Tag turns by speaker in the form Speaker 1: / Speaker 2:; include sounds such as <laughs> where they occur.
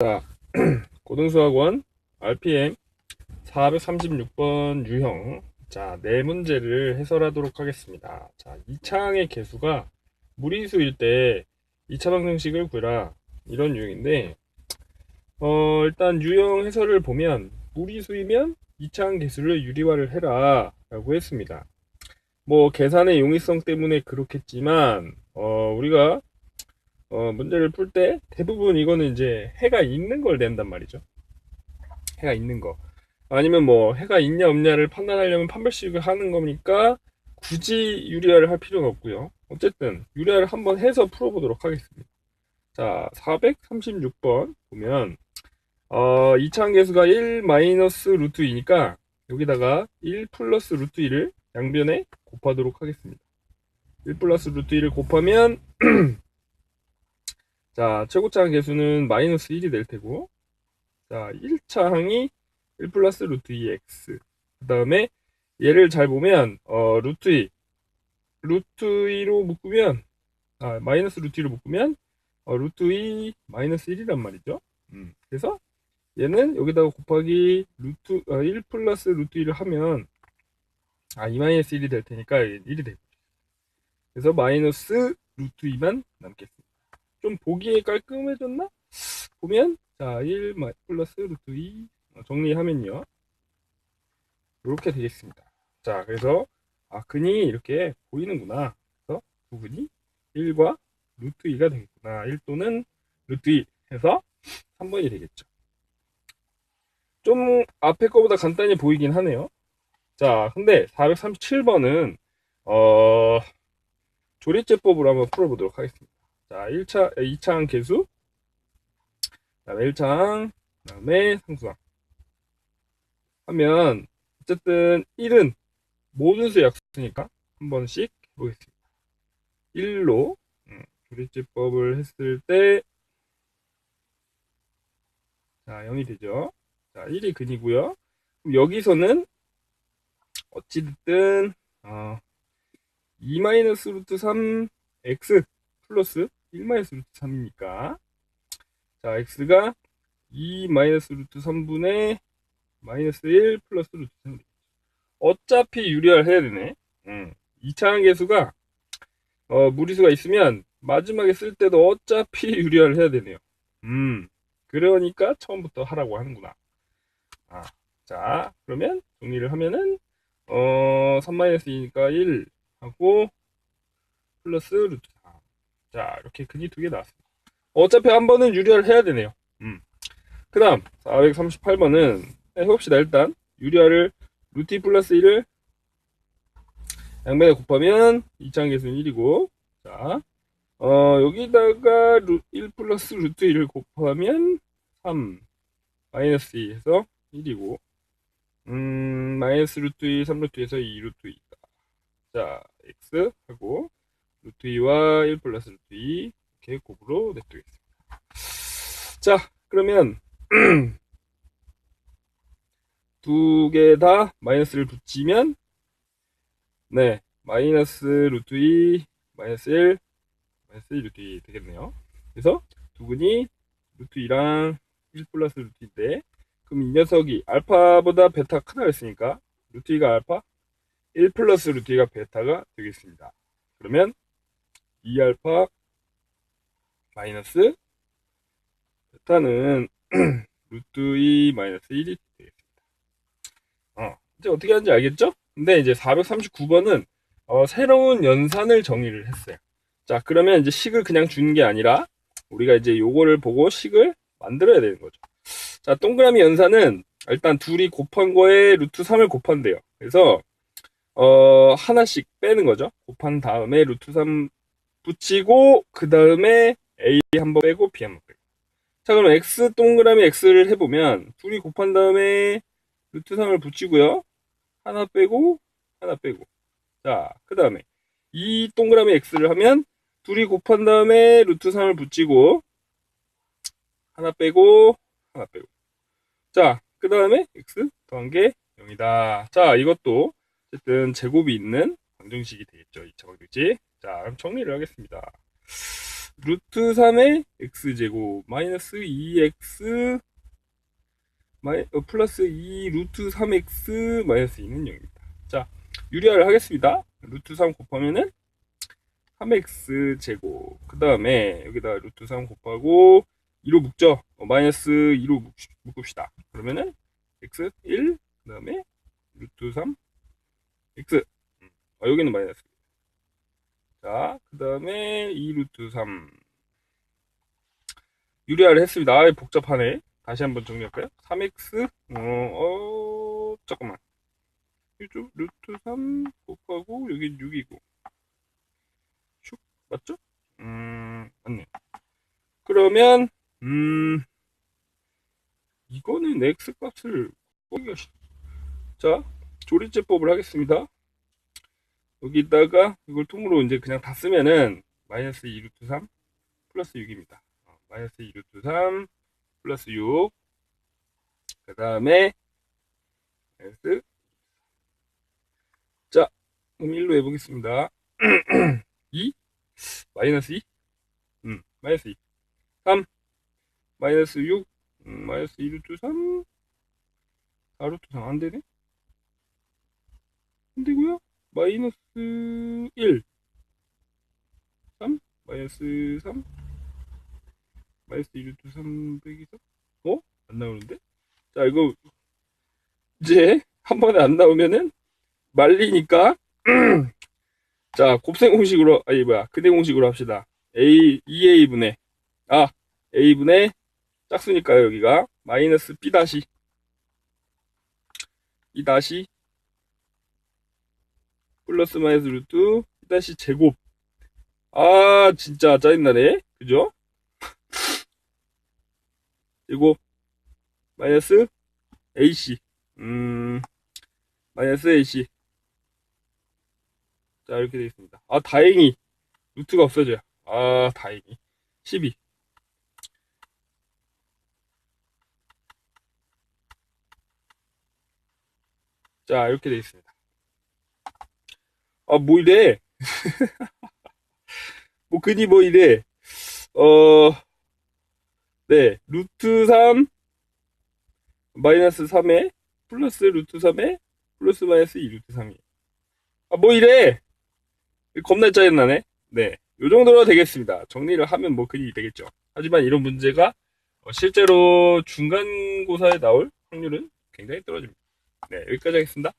Speaker 1: 자, <clears throat> 고등수학원 RPM 436번 유형. 자, 네 문제를 해설하도록 하겠습니다. 자, 이차항의 개수가 무리수일 때 2차 방정식을 구해라. 이런 유형인데, 어, 일단 유형 해설을 보면 무리수이면 2차항 개수를 유리화를 해라. 라고 했습니다. 뭐, 계산의 용이성 때문에 그렇겠지만, 어, 우리가 어, 문제를 풀 때 대부분 이거는 이제 해가 있는 걸 낸단 말이죠. 해가 있는 거. 아니면 뭐 해가 있냐 없냐를 판단하려면 판별식을 하는 거니까 굳이 유리화를 할 필요는 없고요. 어쨌든 유리화를 한번 해서 풀어보도록 하겠습니다. 자, 436번 보면 어, 이차항 계수가 1 마이너스 루트 2니까 여기다가 1 플러스 루트 2를 양변에 곱하도록 하겠습니다. 1 플러스 루트 2를 곱하면 <clears throat> 자, 최고차항 개수는 마이너스 1이 될 테고, 자, 1차항이 1 플러스 루트 2x. 그 다음에 얘를 잘 보면, 어, 루트 2. 루트 2로 묶으면, 아, 마이너스 루트 2로 묶으면, 어, 루트 2 마이너스 1이란 말이죠. 음, 그래서 얘는 여기다가 곱하기 루트, 어, 1 플러스 루트 2를 하면, 아, 2 마이너스 1이 될 테니까 1이 되고. 그래서 마이너스 루트 2만 남겠습니다. 좀 보기에 깔끔해졌나? 보면 자 1 플러스 루트 2 정리하면요. 이렇게 되겠습니다. 자 그래서 아 근이 이렇게 보이는구나. 그래서 부근이 1과 루트 2가 되겠구나. 1 또는 루트 2 해서 3번이 되겠죠. 좀 앞에 거보다 간단히 보이긴 하네요. 자 근데 437번은 어 조리제법으로 한번 풀어보도록 하겠습니다 자, 1차, 2차항 개수, 그 다음에 1차항, 그 다음에 상수항. 하면, 어쨌든 1은 모든 수 약수니까 한 번씩 해보겠습니다. 1로, 음, 조리제법을 했을 때, 자, 0이 되죠. 자, 1이 근이고요. 그럼 여기서는, 어찌됐든, 어, 2-루트 3x 플러스 1 마이너스 루트 3이니까. 자 x가 2 마이너스 루트 3분의 마이너스 1 플러스 루트 3 어차피 유리화를 해야 되네. 음. 2차항 계수가 어, 무리수가 있으면 마지막에 쓸 때도 어차피 유리화를 해야 되네요. 음. 그러니까 처음부터 하라고 하는구나. 아, 자 그러면 정리를 하면은 어, 3-2니까 1 하고 플러스 루트 자, 이렇게 근이 두 개 나왔습니다. 어차피 한 번은 유리화를 해야 되네요. 음. 그 다음, 438번은 해봅시다. 일단, 유리화를 2 플러스 1을 양변에 곱하면 2차항 계수는 1이고, 자, 어, 여기다가 루, 1 플러스 루트 1을 곱하면 3, 마이너스 2 해서 1이고, 음, 마이너스 루트 2, 3 루트 2에서 2 루트 2다. 자, x 하고, 루트 2와 1 플러스 루트 2 이렇게 곱으로 냅두겠습니다. 자, 그러면 <clears throat> 두 개 다 마이너스를 붙이면 네, 마이너스 루트 2 마이너스 1 마이너스 1 루트 2 되겠네요. 그래서 두근이 루트 2랑 1 플러스 루트 2인데 그럼 이 녀석이 알파보다 베타가 크다 했으니까 루트 2가 알파 1 플러스 루트 2가 베타가 되겠습니다. 그러면 2알파 마이너스 베타는 <clears throat> 루트 2 마이너스 1이 되겠습니다. 어, 이제 어떻게 하는지 알겠죠? 근데 이제 439번은 어, 새로운 연산을 정의를 했어요. 자, 그러면 이제 식을 그냥 주는 게 아니라 우리가 이제 요거를 보고 식을 만들어야 되는 거죠. 자, 동그라미 연산은 일단 둘이 곱한 거에 루트 3을 곱한대요. 그래서 어, 하나씩 빼는 거죠. 곱한 다음에 루트 3 붙이고 그 다음에 A 한 번 빼고 B 한 번 빼고. 자 그럼 X 동그라미 X를 해보면 둘이 곱한 다음에 루트 3을 붙이고요. 하나 빼고 하나 빼고. 자그 다음에 이 동그라미 X를 하면 둘이 곱한 다음에 루트 3을 붙이고 하나 빼고 하나 빼고. 자그 다음에 X 더한 게 0이다. 자 이것도 어쨌든 제곱이 있는 방정식이 되겠죠 2차 방정식 자, 그럼 정리를 하겠습니다. 루트 3의 x제곱 마이너스 2x 마이, 어, 플러스 2 루트 3x 마이너스 2는 0입니다. 자, 유리화를 하겠습니다. 루트 3 곱하면은 3x 제곱 그 다음에 여기다 루트 3 곱하고 2로 묶죠. 어, 마이너스 2로 묶, 묶읍시다. 그러면은 x 1 그 다음에 루트 3 x 어, 여기는 마이너스 자, 그 다음에 2 루트 3 유리화를 했습니다. 아, 복잡하네. 다시 한번 정리할까요? 3x 어, 어 잠깐만 이쪽 루트 3 곱하고 여기 6이고 슉 맞죠? 음 맞네 그러면 음 이거는 x 값을 자 조리제법을 하겠습니다 여기다가 이걸 통으로 이제 그냥 다 쓰면은 마이너스 2 루트 3 플러스 6입니다 마이너스 2 루트 3 플러스 6. 그 다음에, S. 자, 그럼 1로 해보겠습니다. <clears throat> 2? 마이너스 2? 음, 마이너스 2. 3. 마이너스 6. 음, 마이너스 2 루트 3. 4 루트 3. 안 되네? 안 되고요 마이너스 1. 3. 마이너스 3. 마이너스 2 루트 3 빼기 3? 어? 안 나오는데? 자, 이거, 이제, 한 번에 안 나오면은, 말리니까, <clears throat> 자, 곱셈 공식으로, 아니, 뭐야, 그대 공식으로 합시다. A, 2A분의, 아, A분의, 짝수니까요, 여기가. 마이너스 B 다시, 이 다시, 플러스 마이너스 루트, B 다시 제곱. 아, 진짜 짜증나네. 그죠? <laughs> 그리고 마이너스 AC 음 마이너스 AC 자 이렇게 되어 있습니다 아 다행히 루트가 없어져요 아 다행히 12 자, 이렇게 되어 있습니다. 아, <laughs> 뭐 이래? 뭐, 근이 뭐 이래? 어, 네, 루트 3 마이너스 3에 플러스 루트 3에 플러스 마이너스 2 루트 3이. 아, 뭐 이래? 겁나 짜증나네. 네, 요 정도로 되겠습니다. 정리를 하면 뭐 근이 되겠죠. 하지만 이런 문제가 어, 실제로 중간고사에 나올 확률은 굉장히 떨어집니다. 네, 여기까지 하겠습니다.